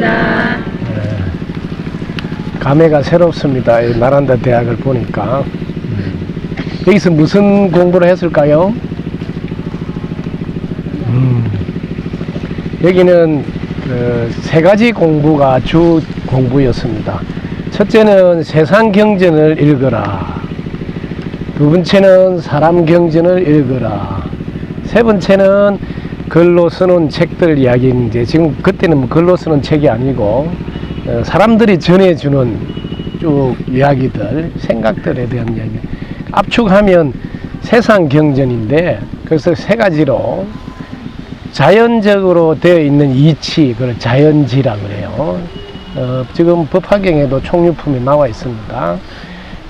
감사합니다. 감회가 새롭습니다. 이 나란다 대학을 보니까. 여기서 무슨 공부를 했을까요? 음, 여기는 그 세 가지 공부가 주 공부였습니다. 첫째는 세상 경전을 읽어라. 두 번째는 사람 경전을 읽어라. 세 번째는 글로 쓰는 책들 이야기인데 지금 그때는 뭐 글로 쓰는 책이 아니고 어, 사람들이 전해주는 쭉 이야기들, 생각들에 대한 이야기. 압축하면 세상 경전인데 그래서 세 가지로 자연적으로 되어 있는 이치, 그걸 자연지라 그래요. 어, 지금 법화경에도 총유품이 나와 있습니다.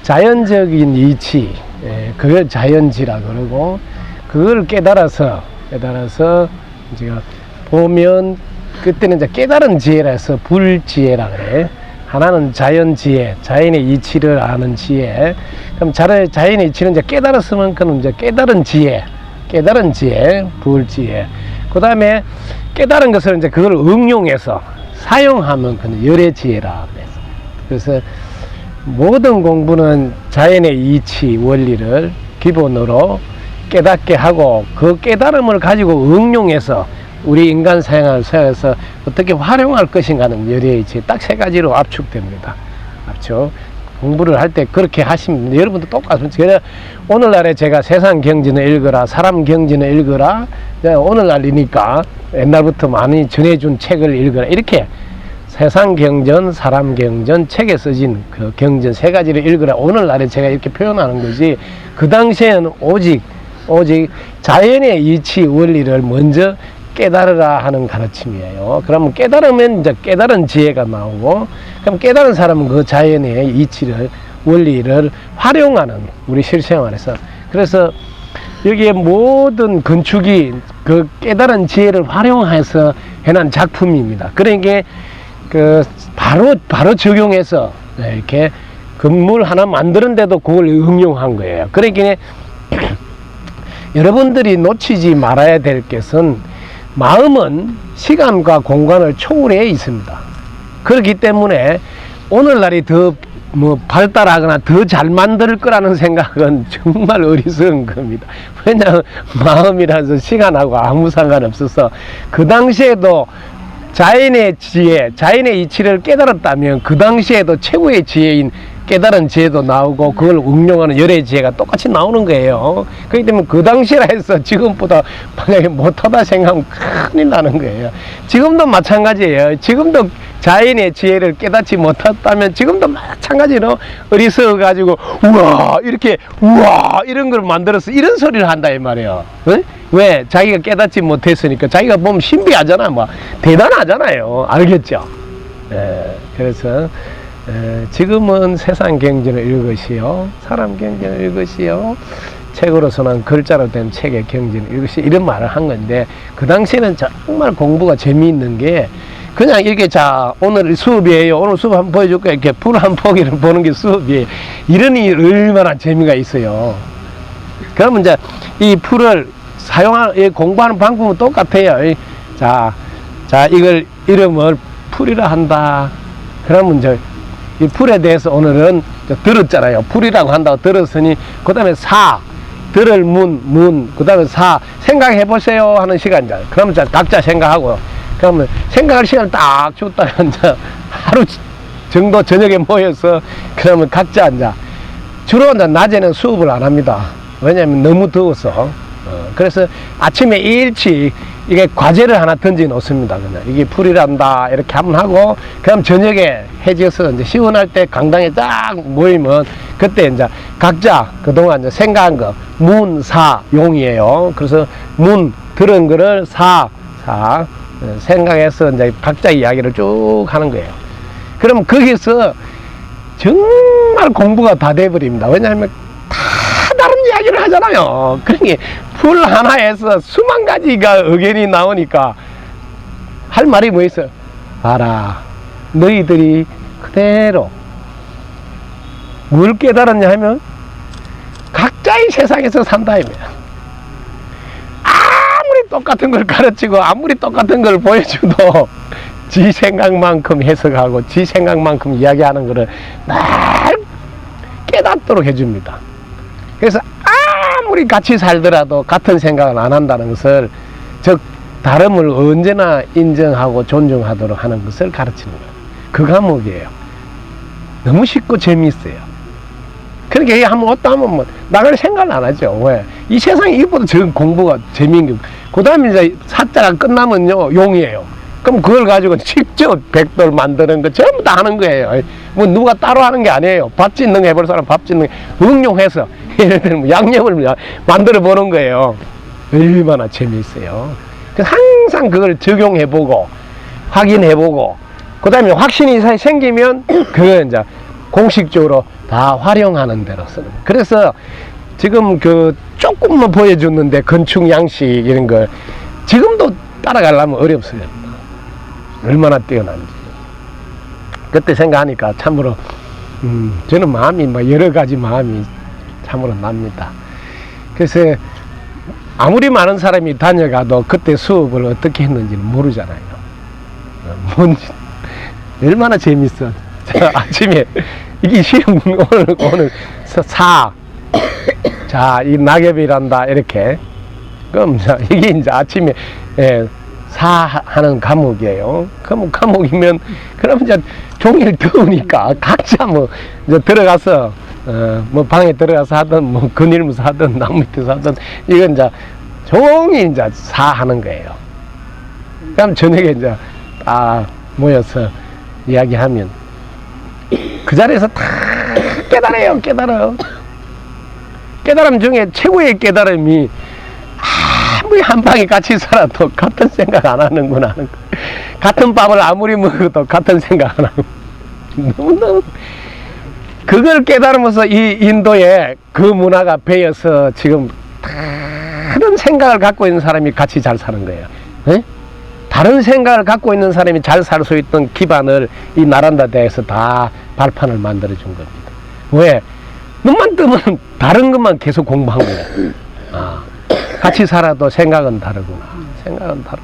자연적인 이치, 예, 그걸 자연지라 그러고 그걸 깨달아서 깨달아서 제가 보면 그때는 이제 깨달은 지혜라서 불지혜라 그래. 하나는 자연 지혜, 자연의 이치를 아는 지혜. 그럼 자- 자연의 이치는 이제 깨달았으면 그는 이제 깨달은 지혜, 깨달은 지혜, 불지혜. 그 다음에 깨달은 것을 이제 그걸 응용해서 사용하면 그는 열애지혜라 그래서. 그래서 모든 공부는 자연의 이치 원리를 기본으로 깨닫게 하고 그 깨달음을 가지고 응용해서 우리 인간 생활 속에서 어떻게 활용할 것인가는 열의 이치 딱 세 가지로 압축됩니다. 압축. 공부를 할 때 그렇게 하시면 여러분도 똑같습니다. 그래서 오늘날에 제가 세상 경전을 읽어라, 사람 경전을 읽어라. 오늘날이니까 옛날부터 많이 전해준 책을 읽어라. 이렇게 세상 경전, 사람 경전, 책에 써진 그 경전 세 가지를 읽으라. 오늘날에 제가 이렇게 표현하는 거지. 그 당시에는 오직, 오직 자연의 이치 원리를 먼저 깨달으라 하는 가르침이에요. 그러면 깨달으면 이제 깨달은 지혜가 나오고, 그럼 깨달은 사람은 그 자연의 이치를, 원리를 활용하는 우리 실생활에서. 그래서 여기에 모든 건축이 그 깨달은 지혜를 활용해서 해난 작품입니다. 그러니까 그 바로 바로 적용해서 이렇게 건물 하나 만드는데도 그걸 응용한 거예요. 그러니까 여러분들이 놓치지 말아야 될 것은 마음은 시간과 공간을 초월해 있습니다. 그렇기 때문에 오늘날이 더 뭐 발달하거나 더 잘 만들 거라는 생각은 정말 어리석은 겁니다. 왜냐하면 마음이라서 시간하고 아무 상관없어서 그 당시에도 자연의 지혜, 자연의 이치를 깨달았다면 그 당시에도 최고의 지혜인 깨달은 지혜도 나오고 그걸 응용하는 열의 지혜가 똑같이 나오는 거예요. 그렇기 때문에 그 당시라 해서 지금보다 만약에 못하다 생각하면 큰일 나는 거예요. 지금도 마찬가지예요. 지금도 자연의 지혜를 깨닫지 못했다면 지금도 마찬가지로 어리석어 가지고 우와 이렇게 우와 이런 걸 만들어서 이런 소리를 한다 이 말이에요. 응? 왜 자기가 깨닫지 못했으니까 자기가 보면 신비하잖아, 뭐 대단하잖아요. 알겠죠? 예, 그래서 에, 지금은 세상 경전을 읽으시오, 사람 경전을 읽으시오, 책으로서는 글자로 된 책의 경전을 읽으시 이런 말을 한 건데 그 당시에는 정말 공부가 재미있는 게 그냥 이렇게 자 오늘 수업이에요. 오늘 수업 한번 보여줄까 이렇게 풀한 포기를 보는 게 수업이에요. 이러니 얼마나 재미가 있어요. 그러면 이제 이 풀을 사용하는 이 공부하는 방법은 똑같아요. 이 자, 자 이걸 이름을 풀이라 한다. 그러면 이제 이 풀에 대해서 오늘은 들었잖아요. 풀이라고 한다고 들었으니 그 다음에 사 들을 문, 문, 그 다음에 사, 생각해 보세요 하는 시간이잖아요. 그러면 각자 생각하고, 그러면 생각할 시간을 딱 줬다가 이제 하루 정도 저녁에 모여서, 그러면 각자 이제, 주로 이제 낮에는 수업을 안 합니다. 왜냐하면 너무 더워서. 어, 그래서 아침에 일찍 이게 과제를 하나 던져 놓습니다. 그냥 이게 풀이란다 이렇게 한번 하고 그럼 저녁에 해지어서 이제 시원할 때 강당에 딱 모이면 그때 이제 각자 그동안 이제 생각한 거 문 사 용이에요. 그래서 문 들은 거를 사사 어, 생각해서 이제 각자 이야기를 쭉 하는 거예요. 그럼 거기서 정말 공부가 다 돼버립니다. 왜냐하면 이야기를 하잖아요. 그러니 풀 하나에서 수만 가지가 의견이 나오니까 할 말이 뭐 있어? 알아. 너희들이 그대로 뭘 깨달았냐 하면 각자의 세상에서 산다 이거야. 아무리 똑같은 걸 가르치고 아무리 똑같은 걸 보여줘도 지 생각만큼 해석하고 지 생각만큼 이야기하는 거를 날 깨닫도록 해줍니다. 그래서 아무리 같이 살더라도 같은 생각을 안 한다는 것을 즉 다름을 언제나 인정하고 존중하도록 하는 것을 가르치는 거예요. 그 과목이에요. 너무 쉽고 재미있어요. 그러니까 이 한번 왔다 하면 뭐 나갈 생각을 안 하죠. 왜? 이 세상에 이보다 저 공부가 재미있는 게. 그 다음에 이제 사자가 끝나면요, 용이에요. 그럼 그걸 가지고 직접 백돌 만드는 거 전부 다 하는 거예요. 뭐 누가 따로 하는 게 아니에요. 밥 짓는 거 해볼 사람 밥 짓는 거 응용해서 예를 들면 뭐 양념을 만들어 보는 거예요. 얼마나 재미있어요. 그래서 항상 그걸 적용해보고 확인해보고 그 다음에 확신이 사- 생기면 그걸 이제 공식적으로 다 활용하는 대로 쓰는 거예요. 그래서 지금 그 조금만 보여줬는데 건축 양식 이런 걸 지금도 따라가려면 어렵습니다. 얼마나 뛰어난지. 그때 생각하니까 참으로 음, 저는 마음이 뭐 여러 가지 마음이 참으로 납니다. 그래서 아무리 많은 사람이 다녀가도 그때 수업을 어떻게 했는지는 모르잖아요. 어, 뭔지 얼마나 재밌어. 자, 아침에 이게 시험 오늘 오늘 사- 사. 자, 이 낙엽이란다 이렇게. 그럼 자, 이게 이제 아침에 예, 사 하는 과목이에요. 그럼 과목이면 그럼 이제 종일 더우니까 각자 뭐 이제 들어가서 어, 뭐 방에 들어가서 하든 뭐 그늘무서 하든 나무 밑에서 하든 이건 이제 종일 이제 사 하는 거예요. 그럼 저녁에 이제 다 모여서 이야기하면 그 자리에서 다 깨달아요, 깨달아요. 깨달음 중에 최고의 깨달음이 아무리 한 방에 같이 살아도 같은 생각 안 하는구나 하는 거. 같은 밥을 아무리 먹어도 같은 생각 안 하고 너무너무 그걸 깨달으면서 이 인도에 그 문화가 배어서 지금 다른 생각을 갖고 있는 사람이 같이 잘 사는 거예요. 예? 다른 생각을 갖고 있는 사람이 잘 살 수 있던 기반을 이 나란다 대에서 다 발판을 만들어 준 겁니다. 왜? 눈만 뜨면 다른 것만 계속 공부한 거예요. 아, 같이 살아도 생각은 다르구나. 생각은 다르.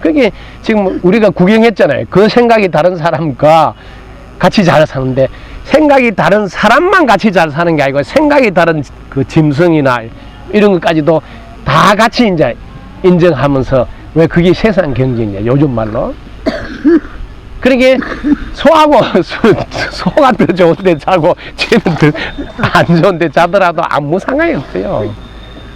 그게 지금 우리가 구경했잖아요. 그 생각이 다른 사람과 같이 잘 사는데 생각이 다른 사람만 같이 잘 사는 게 아니고 생각이 다른 그 짐승이나 이런 것까지도 다 같이 이제 인정하면서 왜 그게 세상 경쟁이냐 요즘 말로 그러게 소하고 소- 소가 더 좋은데 자고 쟤는 더 안 좋은데 자더라도 아무 상관이 없어요.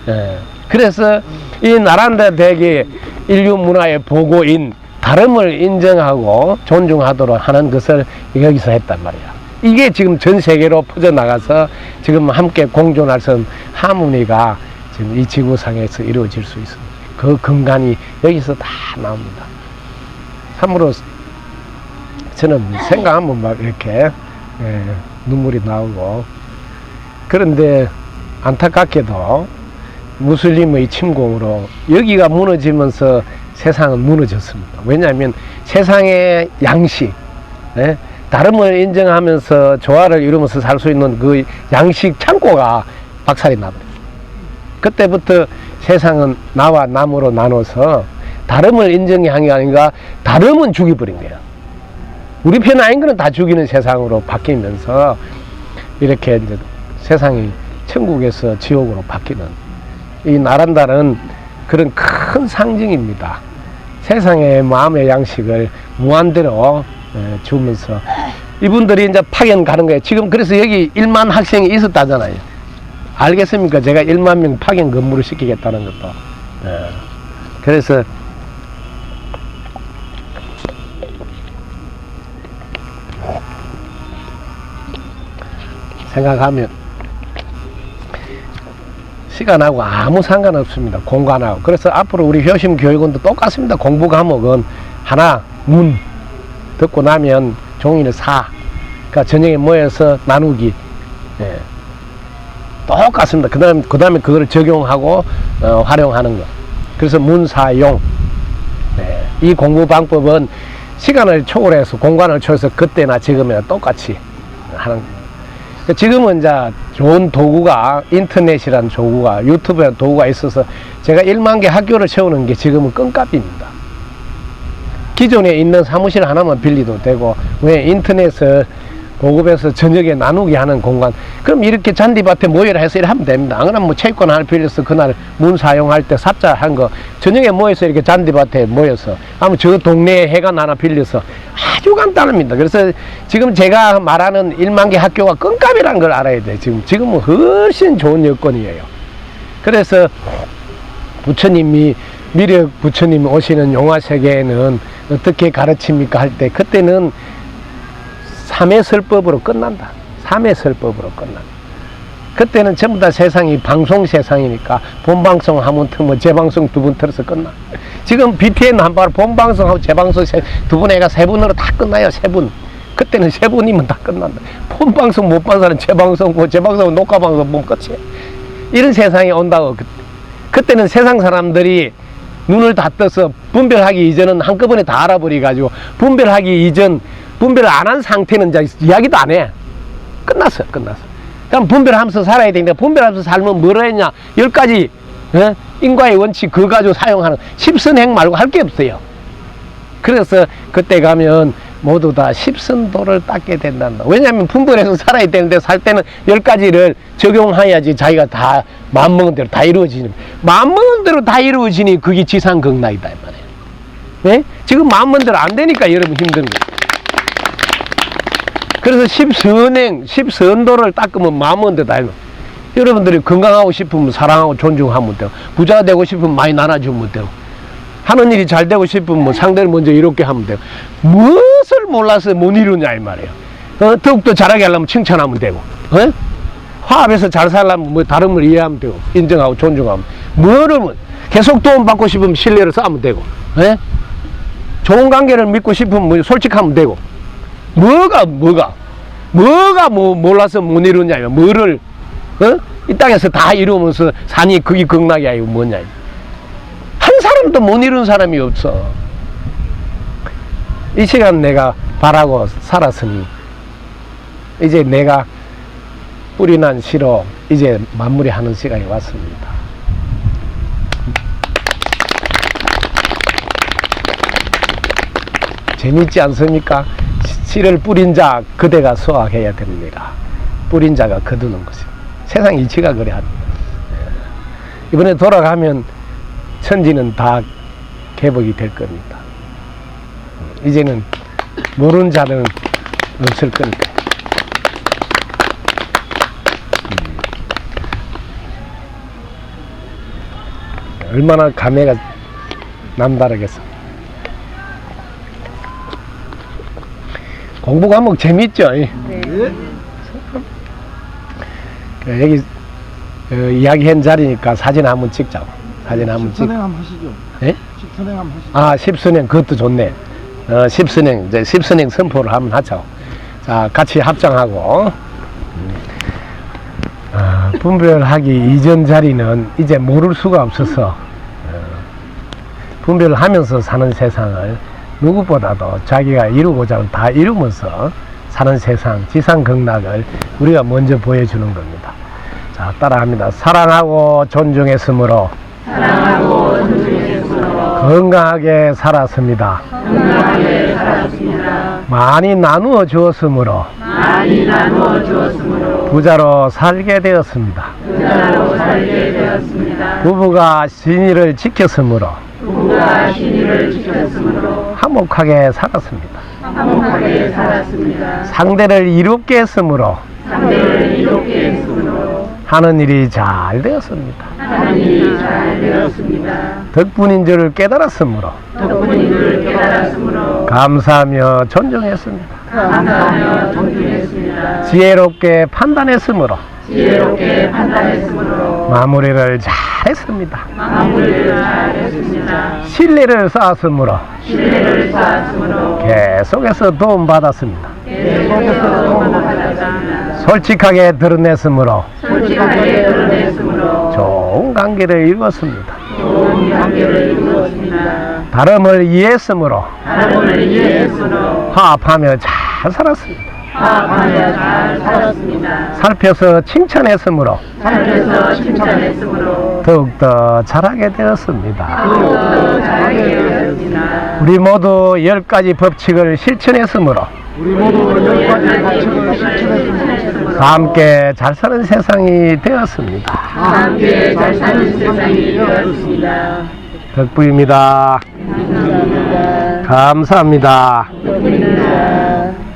예. 그래서 이 나란다 대계 인류 문화의 보고인 다름을 인정하고 존중하도록 하는 것을 여기서 했단 말이야. 이게 지금 전 세계로 퍼져나가서 지금 함께 공존할 수 있는 하모니가 지금 이 지구상에서 이루어질 수 있습니다. 그 근간이 여기서 다 나옵니다. 참으로 저는 생각하면 막 이렇게 예, 눈물이 나오고 그런데 안타깝게도 무슬림의 침공으로 여기가 무너지면서 세상은 무너졌습니다. 왜냐하면 세상의 양식, 예? 다름을 인정하면서 조화를 이루면서 살 수 있는 그 양식 창고가 박살이 나버려요. 그때부터 세상은 나와 남으로 나눠서 다름을 인정한 게 아닌가 다름은 죽여버린 거예요. 우리 편 아닌 거는 다 죽이는 세상으로 바뀌면서 이렇게 이제 세상이 천국에서 지옥으로 바뀌는 이 나란다는 그런 큰 상징입니다. 세상의 마음의 양식을 무한대로 예, 주면서 이분들이 이제 파견 가는 거예요. 지금 그래서 여기 1만 학생이 있었다잖아요. 알겠습니까? 제가 1만 명 파견 근무를 시키겠다는 것도. 예. 그래서 생각하면 시간하고 아무 상관없습니다. 공간하고. 그래서 앞으로 우리 효심 교육원도 똑같습니다. 공부 과목은 하나, 문. 듣고 나면 종이를 사. 그러니까 저녁에 모여서 나누기. 예. 똑같습니다. 그 다음, 그 다음에 그걸 적용하고, 어, 활용하는 거. 그래서 문사용. 네. 이 공부 방법은 시간을 초월해서, 공간을 초월해서 그때나 지금이나 똑같이 하는 지금은 이제 좋은 도구가 인터넷이라는 도구가 유튜브라는 도구가 있어서 제가 1만 개 학교를 세우는 게 지금은 껌값입니다. 기존에 있는 사무실 하나만 빌리도 되고 왜 인터넷을 보급해서 저녁에 나누게 하는 공간. 그럼 이렇게 잔디밭에 모여라 해서 이렇게 하면 됩니다. 안 그러면 뭐 체육관 하나 빌려서 그날 문 사용할 때 삽자 한 거. 저녁에 모여서 이렇게 잔디밭에 모여서. 아무 저 동네에 해관 하나 빌려서 아주 간단합니다 그래서 지금 제가 말하는 일만개 학교가 껌값이라는 걸 알아야 돼 지금 지금은 훨씬 좋은 여건이에요 그래서 부처님이 미륵 부처님 오시는 용화 세계에는 어떻게 가르칩니까 할 때 그때는 삼해설법으로 끝난다. 삼해설법으로 끝난다. 그때는 전부 다 세상이 방송 세상이니까 본방송 하면 틀뭐 재방송 두분 틀어서 끝나. 지금 BTN 한발 본방송하고 재방송 세, 두 분 애가 세 분으로 다 끝나요. 세 분. 그때는 세 분이면 다 끝난다. 본방송 못 본 사람 재방송, 뭐 재방송 녹화방송 보면 끝이에요. 이런 세상이 온다고. 그, 그때는 세상 사람들이 눈을 다 떠서 분별하기 이전은 한꺼번에 다 알아버리 가지고 분별하기 이전 분별을 안한 상태는 이야기도 안 해. 끝났어, 끝났어. 그럼 분별하면서 살아야 되니까 분별하면서 살면 뭐라 했냐? 열 가지 어? 인과의 원칙 그거 가지고 사용하는 십선행 말고 할 게 없어요. 그래서 그때 가면 모두 다 십선도를 닦게 된단다. 왜냐하면 분별해서 살아야 되는데 살 때는 열 가지를 적용해야지 자기가 다 마음먹은 대로 다 이루어지는. 마음먹은 대로 다 이루어지니 그게 지상극락이다 이 말이에요. 예? 지금 마음먹은 대로 안 되니까 여러분 힘든 거예요. 그래서 십선행, 십선도를 닦으면 마음은 데다 해요. 여러분들이 건강하고 싶으면 사랑하고 존중하면 돼요. 부자가 되고 싶으면 많이 나눠주면 돼요. 하는 일이 잘 되고 싶으면 뭐 상대를 먼저 이롭게 하면 돼요. 무엇을 몰라서 못 이루냐 이 말이에요. 어, 더욱더 잘하게 하려면 칭찬하면 되고, 어? 화합해서 잘 살려면 뭐걸 이해하면 되고, 인정하고 존중하면. 뭐를 뭐 계속 도움 받고 싶으면 신뢰를 쌓으면 되고, 예? 좋은 관계를 믿고 싶으면 뭐 솔직하면 되고, 뭐가 뭐가 뭐가 뭐 몰라서 못 이루냐 뭐를 어? 이 땅에서 다 이루면서 산이 그게 극락이 아니고 뭐냐 한 사람도 못 이룬 사람이 없어 이 시간 내가 바라고 살았으니 이제 내가 뿌리 난 시로 이제 마무리하는 시간이 왔습니다 재밌지 않습니까? 씨를 뿌린 자 그대가 수확해야 됩니다. 뿌린 자가 거두는 것이 세상 이치가 그래. 이번에 돌아가면 천지는 다 개복이 될 겁니다. 이제는 모르는 자는 없을 거니까. 음. 얼마나 감회가 남다르겠어. 공부 과목 재밌죠? 이? 그 여기 어, 이야기한 자리니까 사진 한번 찍자고. 사진 한번 찍. 한번 하시죠. 예? 한번 하시죠. 아, 십선행 그것도 좋네. 어, 십선행 이제 십선행 선포를 한번 하자고. 자, 같이 합장하고. 음. 아, 분별하기 이전 자리는 이제 모를 수가 없어서 어, 분별을 하면서 사는 세상을 누구보다도 자기가 이루고자 하는 다 이루면서 사는 세상, 지상 극락을 우리가 먼저 보여주는 겁니다. 자, 따라합니다. 사랑하고 존중했으므로, 건강하게 살았습니다. 많이 나누어 주었으므로, 많이 나누어 주었으므로 부자로 살게 되었습니다. 부자로 살게 되었습니다. 부부가 신의를 지켰으므로, 부부가 신의를 지켰으므로 화목하게 살았습니다. 화목하게 살았습니다. 상대를 이롭게 했으므로, 상대를 이롭게 했으므로 하는 일이 잘 되었습니다. 하는 일이 잘 되었습니다. 덕분인 줄을 깨달았으므로, 덕분인 줄 깨달았으므로 감사하며 존중했습니다. 감사하며 존중했습니다. 지혜롭게 판단했으므로 지혜롭게 판단했으므로 마무리를 잘했습니다. 마무리를 잘 했습니다. 신뢰를 쌓았으므로 신뢰를 쌓았으므로 계속해서 도움받았습니다. 계속해서 도움을 받았습니다. 솔직하게 드러냈으므로 솔직하게 드러냈으므로 좋은 관계를 이루었습니다. 좋은 관계를 이루었습니다. 다름을 이해했으므로 화합하며 잘 살았습니다. 화합하며 잘 살았습니다. 살펴서 칭찬했으므로 살펴서 칭찬했으므로 더욱더 잘하게 되었습니다. 더욱더 잘하게 되었습니다. 우리 모두 열 가지 법칙을 실천했으므로 우리 모두 열 가지 법칙을 실천했습니다. 다 함께 잘 사는 세상이 되었습니다. 함께 잘 사는 세상이 되었습니다. 덕부입니다. 감사합니다. 감사합니다. 덕분입니다.